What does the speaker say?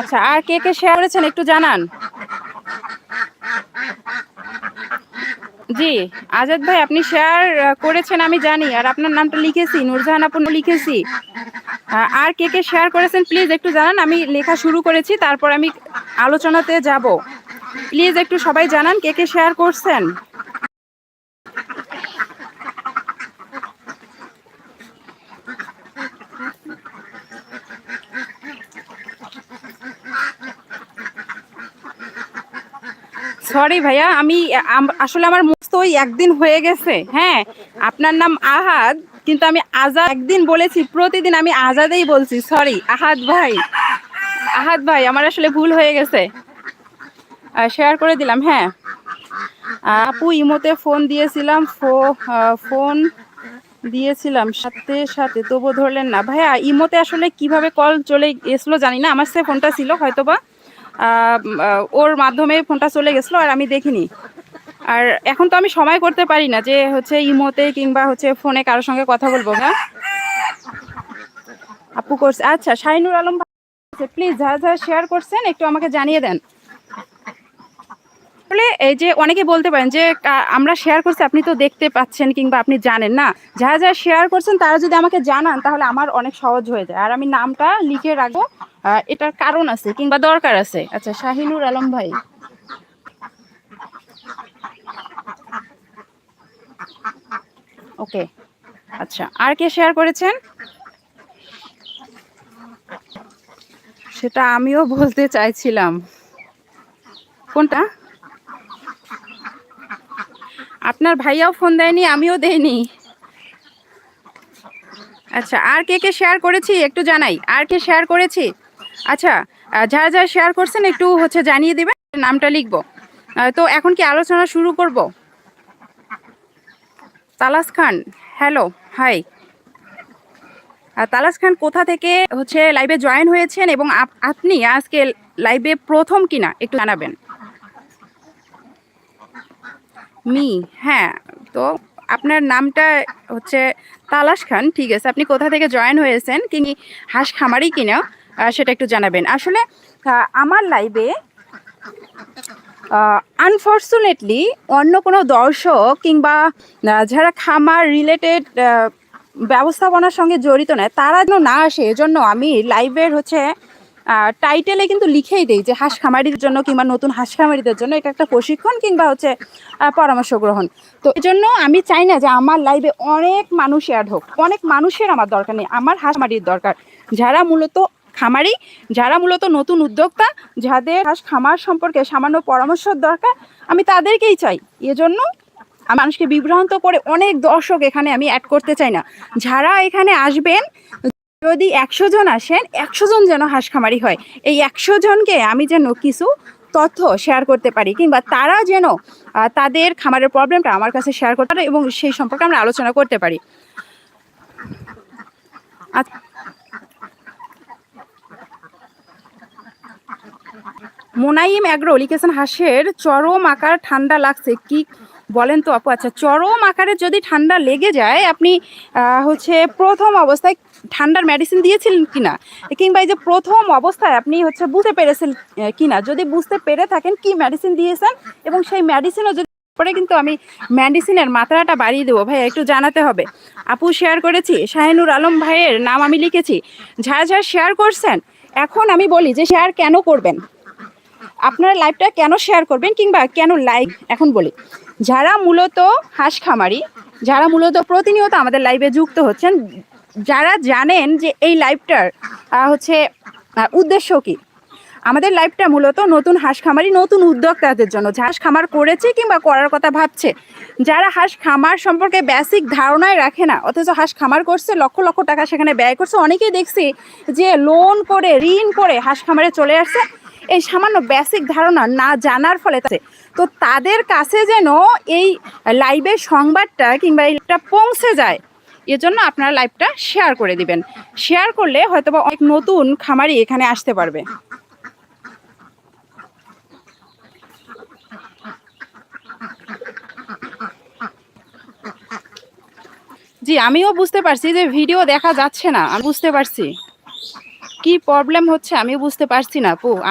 আচ্ছা আর কে কে শেয়ার করেছেন একটু জানান। জি, আজাদ ভাই, আপনি শেয়ার করেছেন আমি জানি, আর আপনার নামটা লিখেছি, নুরজাহান আপন লিখেছি। আর কে কে শেয়ার করেছেন প্লিজ একটু জানান, আমি লেখা শুরু করেছি, তারপর আমি আলোচনাতে যাব। প্লিজ একটু সবাই জানান, কে কে শেয়ার করছেন। সরি ভাইয়া আমি আসলে আমার মুস্ত ওই একদিন হয়ে গেছে হ্যাঁ? আপনার নাম আহাদ কিন্তু আমি আজাদ একদিন বলেছি প্রতিদিন আমি আজাদেই বলছি সরি আহাদ ভাই। আহাদ ভাই আমার আসলে ভুল হয়ে গেছে। শেয়ার করে দিলাম হ্যাঁ। আপু ইমোতে ফোন দিয়েছিলাম ফোন দিয়েছিলাম সাথে সাথে তবু ধরলেন না। ভাইয়া ইমোতে আসলে কীভাবে কল চলে এসলো জানি না আমার সে ফোনটা ছিল হয়তোবা। আহ, আহ, ওর মাধ্যমে ফোনটা চলে গেছিল আর আমি দেখিনি। আর এখন তো আমি সময় করতে পারি না যে হচ্ছে ইমোতে কিংবা হচ্ছে ফোনে কারোর সঙ্গে কথা বলব হ্যাঁ আপু করছে আচ্ছা শাহিনুর আলম প্লিজ যা যা শেয়ার করছেন, একটু আমাকে জানিয়ে দেন। আসলে এই যে অনেকে বলতে পারেন যে আমরা শেয়ার করছি, আপনি তো দেখতে পাচ্ছেন কিংবা আপনি জানেন, না? যারা যারা শেয়ার করছেন, তারা যদি আমাকে জানান, তাহলে আমার অনেক সহজ হয়ে যায়। আর আমি নামটা লিখে রাখব। এটার কারণ আছে কিংবা দরকার আছে? আচ্ছা শাহিনুর আলম ভাই। ওকে আচ্ছা আর কে শেয়ার করেছেন? সেটা আমিও বলতে চাইছিলাম। কোনটা? আপনার ভাইয়াও ফোন দেয়নি, আমিও দেইনি। আচ্ছা আর কে কে শেয়ার করেছি? একটু জানাই। আর কে শেয়ার করেছি? আচ্ছা যারা যারা শেয়ার করছেন একটু হচ্ছে জানিয়ে দেবেন, নামটা লিখব। তো এখন কি আলোচনা শুরু করব? তালাস খান হ্যালো হাই তালাস খান কোথা থেকে হচ্ছে লাইভে জয়েন হয়েছেন এবং আপনি আজকে লাইভে প্রথম কিনা? একটু জানাবেন। মি হ্যাঁ তো আপনার নামটা হচ্ছে তালাশ খান, ঠিক আছে। আপনি কোথা থেকে জয়েন হয়েছেন? তিনি হাঁস খামারি কিনা? সেটা একটু জানাবেন। আসলে আমার লাইভে আনফর্চুনেটলি অন্য কোনো দর্শক কিংবা যারা খামার রিলেটেড ব্যবস্থাপনার সঙ্গে জড়িত নয়, তারা যেন না আসে, এজন্য আমি লাইভের হচ্ছে টাইটেলে কিন্তু লিখেই দিই যে হাঁস খামারির জন্য কিংবা নতুন হাঁস খামারিদের জন্য এটা একটা প্রশিক্ষণ কিংবা হচ্ছে পরামর্শ গ্রহণ। তো এই জন্য আমি চাই না যে আমার লাইভে অনেক মানুষ অ্যাড হোক। অনেক মানুষের আমার দরকার নেই, আমার হাঁস খামারির দরকার। যারা মূলত খামারি, যারা মূলত নতুন উদ্যোক্তা, যাদের হাঁস খামার সম্পর্কে সামান্য পরামর্শের দরকার, আমি তাদেরকেই চাই। এজন্য মানুষকে বিভ্রান্ত করে অনেক দর্শক এখানে আমি অ্যাড করতে চাই না। যারা এখানে আসবেন, যদি একশো জন আসেন, একশো জন যেন হাঁস খামারি হয়। এই একশো জনকে আমি যেন কিছু তথ্য শেয়ার করতে পারি, কিংবা তারা যেন তাদের খামারের প্রবলেমটা আমার কাছে শেয়ার করতে পারে এবং সেই সম্পর্কে আমরা আলোচনা করতে পারি। আচ্ছা। মোনাইম অ্যাগ্রো লিখেছেন হাঁসের, চরম আকার ঠান্ডা লাগছে। কি বলেন তো আপু? আচ্ছা চরম আকারে যদি ঠান্ডা লেগে যায়, আপনি হচ্ছে প্রথম অবস্থায় ঠান্ডার মেডিসিন দিয়েছিলেন কিনা? কিংবা এই যে প্রথম অবস্থায় আপনি হচ্ছে বুঝতে পেরেছেন কিনা? যদি বুঝতে পেরে থাকেন, কি মেডিসিন দিয়েছেন? এবং সেই মেডিসিনও যদি পরে কিন্তু আমি মেডিসিনের মাত্রাটা বাড়িয়ে দেবো। ভাই একটু জানাতে হবে। আপু শেয়ার করেছি। শাহিনুর আলম ভাইয়ের নাম আমি লিখেছি। যারা যারা শেয়ার করছেন? এখন আমি বলি যে শেয়ার কেন করবেন? আপনারা লাইভটা কেন শেয়ার করবেন কিংবা কেন লাইভ এখন বলি, যারা মূলত হাঁস খামারি, যারা মূলত প্রতিনিয়ত আমাদের লাইভে যুক্ত হচ্ছেন, যারা জানেন যে এই লাইভটার হচ্ছে উদ্দেশ্য কি? আমাদের লাইভটা মূলত নতুন হাঁস খামারি, নতুন উদ্যোক্তাদের জন্য হাঁস খামার করেছে কিংবা করার কথা ভাবছে, যারা হাঁস খামার সম্পর্কে বেসিক ধারণাই রাখে না, অথচ হাঁস খামার করছে, লক্ষ লক্ষ টাকা সেখানে ব্যয় করছে, অনেকেই দেখছি যে লোন করে, ঋণ করে হাঁস খামারে চলে আসছে এই সামান্য বেসিক ধারণা না জানার ফলে তো তাদের কাছে যেন এই লাইভের সংবাদটা কিংবা এইটা পৌঁছে যায়, এজন্য আপনারা লাইভটা শেয়ার করে দিবেন। শেয়ার করলে হয়তোবা অনেক নতুন খামারি এখানে আসতে পারবে। জি, আমিও বুঝতে পারছি যে ভিডিও দেখা যাচ্ছে না। আমি বুঝতে পারছি। কি প্রবলেম হচ্ছে আমি বুঝতে পারছি না। আপু